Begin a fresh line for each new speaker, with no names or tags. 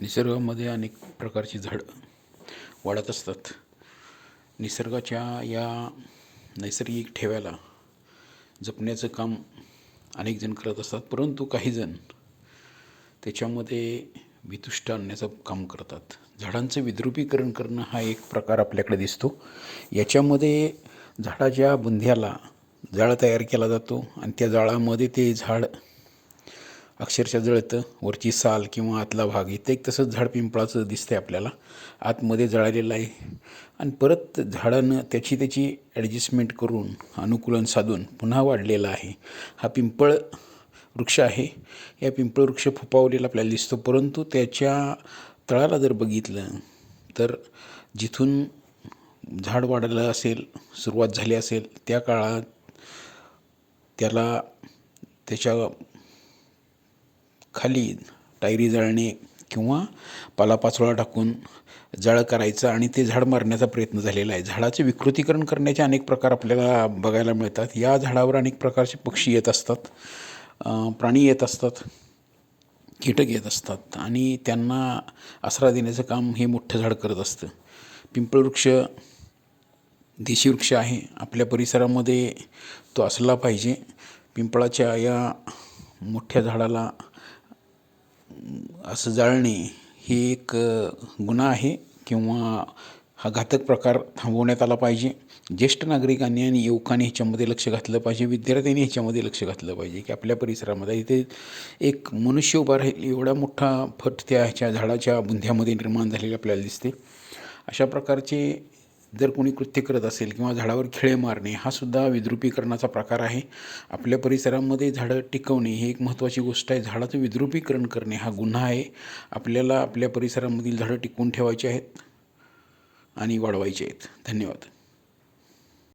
निसर्गामध्ये अनेक प्रकारची झाडं वाढत असतात. निसर्गाच्या या नैसर्गिक ठेव्याला जपण्याचं काम अनेक जण करत असतात परंतु काही जण त्याच्यामध्ये वितुष्ट आणण्याचं काम करतात. झाडांचं विद्रुपीकरण करणं हा एक प्रकार आपल्याकडे दिसतो. याच्यामध्ये झाडाच्या बुंध्याला जाळ तयार केला जातो आणि त्या जाळामध्ये ते झाड अक्षरशः जळतं. वरची साल किंवा आतला भाग इथं एक तसंच झाड पिंपळाचं दिसतंय आपल्याला. आतमध्ये जळालेलं आहे. आणि परत झाडानं त्याची त्याची ॲडजस्टमेंट करून अनुकूलन साधून पुन्हा वाढलेला आहे. हा पिंपळ वृक्ष आहे. या पिंपळ वृक्ष फुपावलेला आपल्याला दिसतो. परंतु त्याच्या तळाला जर बघितलं तर जिथून झाड वाढलं असेल सुरुवात झाली असेल त्या काळात त्याला त्याच्या खाली टायरी जाळणे किंवा पालापाचोळा टाकून जाळ करायचं आणि ते झाड मारण्याचा प्रयत्न झालेला आहे. झाडाचे विकृतीकरण करण्याचे अनेक प्रकार आपल्याला बघायला मिळतात. या झाडावर अनेक प्रकारचे पक्षी येत असतात प्राणी येत असतात कीटक येत असतात आणि त्यांना आसरा देण्याचं काम हे मोठं झाड करत असतं. पिंपळवृक्ष देशी वृक्ष आहे. आपल्या परिसरामध्ये तो असला पाहिजे. पिंपळाच्या या मोठ्या झाडाला असं जाळणे हे एक गुन्हा आहे किंवा हा घातक प्रकार थांबवण्यात आला पाहिजे. ज्येष्ठ नागरिकांनी आणि युवकांनी ह्याच्यामध्ये लक्ष घातलं पाहिजे. विद्यार्थ्यांनी ह्याच्यामध्ये लक्ष घातलं पाहिजे की आपल्या परिसरामध्ये. इथे एक मनुष्य उभा राहील एवढा मोठा फट त्या ह्याच्या झाडाच्या बुंध्यामध्ये निर्माण झालेला आपल्याला दिसते. अशा प्रकारचे जर कोणी कृत्य करत असेल किंवा झाडावर खिळे मारणे हा सुद्धा विद्रुपीकरणाचा प्रकार आहे. आपल्या परिसरामध्ये झाडं टिकवणे ही एक महत्त्वाची गोष्ट आहे. झाडाचं विद्रुपीकरण करणे हा गुन्हा आहे. आपल्याला आपल्या परिसरामधील झाडं टिकवून ठेवायची आहेत आणि वाढवायची आहेत. धन्यवाद.